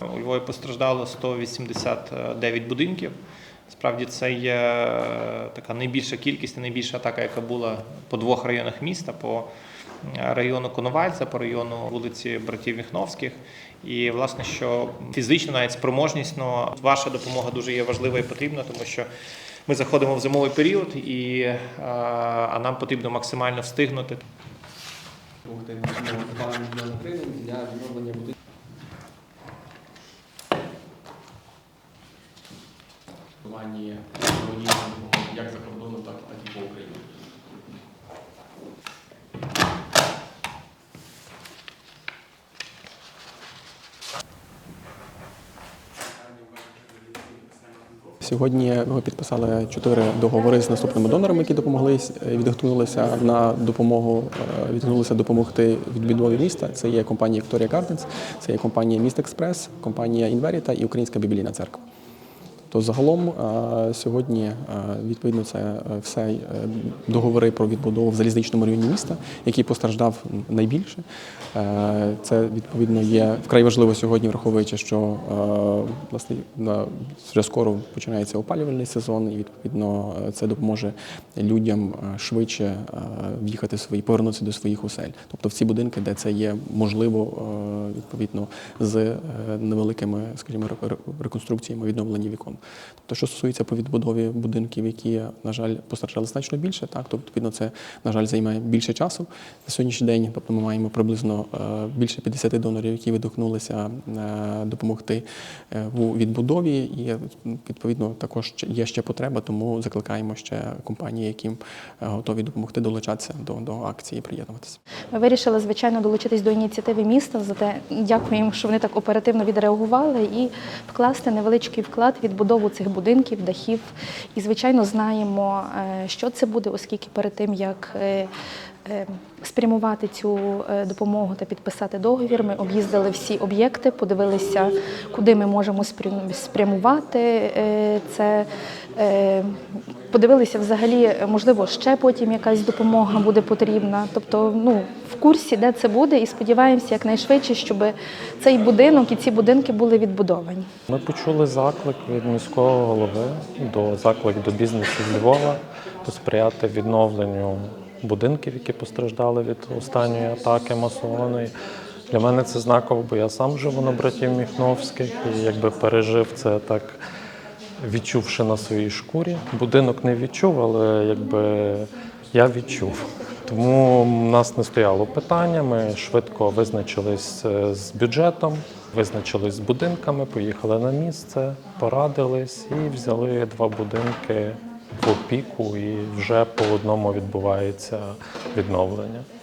У Львові постраждало 189 будинків. Справді це є е, така найбільша кількість найбільша атака, яка була по двох районах міста: по е, району Коновальця, по району вулиці Братів Міхновських. І власне, що фізично навіть спроможність, ваша допомога дуже є важлива і потрібна, тому що ми заходимо в зимовий період, і, е, а нам потрібно максимально встигнути. Нашому плану для України для відновлення будинку. Як за кордоном, так і по Україні. Сьогодні ми підписали чотири договори з наступними донорами, які допомогли е, відгукнулися на допомогу, е, відгукнулися допомогти відбудові міста. Це є компанія Вікторія Gardens, це є компанія Міст Експрес, компанія Інверіта і Українська біблійна церква. То загалом е, сьогодні е, відповідно це е, все договори про відбудову в залізничному районі міста, який постраждав найбільше. Це відповідно є вкрай важливо сьогодні, враховуючи, що власне вже скоро починається опалювальний сезон, і відповідно це допоможе людям швидше в'їхати свої, повернутися до своїх осель. Тобто в ці будинки, де це є можливо, відповідно з е, невеликими, скажімо, ре- ре- реконструкціями відновлення вікон. Тобто, що стосується по відбудові будинків, які, на жаль, постраждали значно більше, так то відповідно це, на жаль, займає більше часу. На сьогоднішній день, тобто, ми маємо приблизно е, більше 50 донорів, які відгукнулися е, допомогти у відбудові, і відповідно також є ще потреба, тому закликаємо ще компанії, е, готові допомогти долучатися до, до акції, приєднуватися. Ми вирішили, звичайно, долучитись до ініціативи міста. Зате дякуємо, що вони так оперативно відреагували і вкласти невеличкий вклад в відбудову цих будинків, дахів. І, звичайно, знаємо, е, що це буде, оскільки перед тим як е, е, спрямувати цю допомогу та підписати договір, ми об'їздили всі об'єкти, подивилися, куди ми можемо спрям- спрямувати це. Е, Подивилися взагалі, можливо, ще потім якась допомога буде потрібна. Тобто, ну в курсі, де це буде, і сподіваємося якнайшвидше, щоб цей будинок і ці будинки були відбудовані. Ми почули заклик від міського голови до заклик до бізнесу Львова посприяти відновленню будинків, які постраждали від останньої атаки масованої. Для мене це знаково, бо я сам живу на братів Міхновських і якби пережив це так, відчувши на своїй шкурі. Будинок не відчув, але якби я відчув. Тому в нас не стояло питання. Ми швидко визначились е, з бюджетом, визначились з будинками, поїхали на місце, порадились і взяли два будинки в опіку, і вже по одному відбувається відновлення.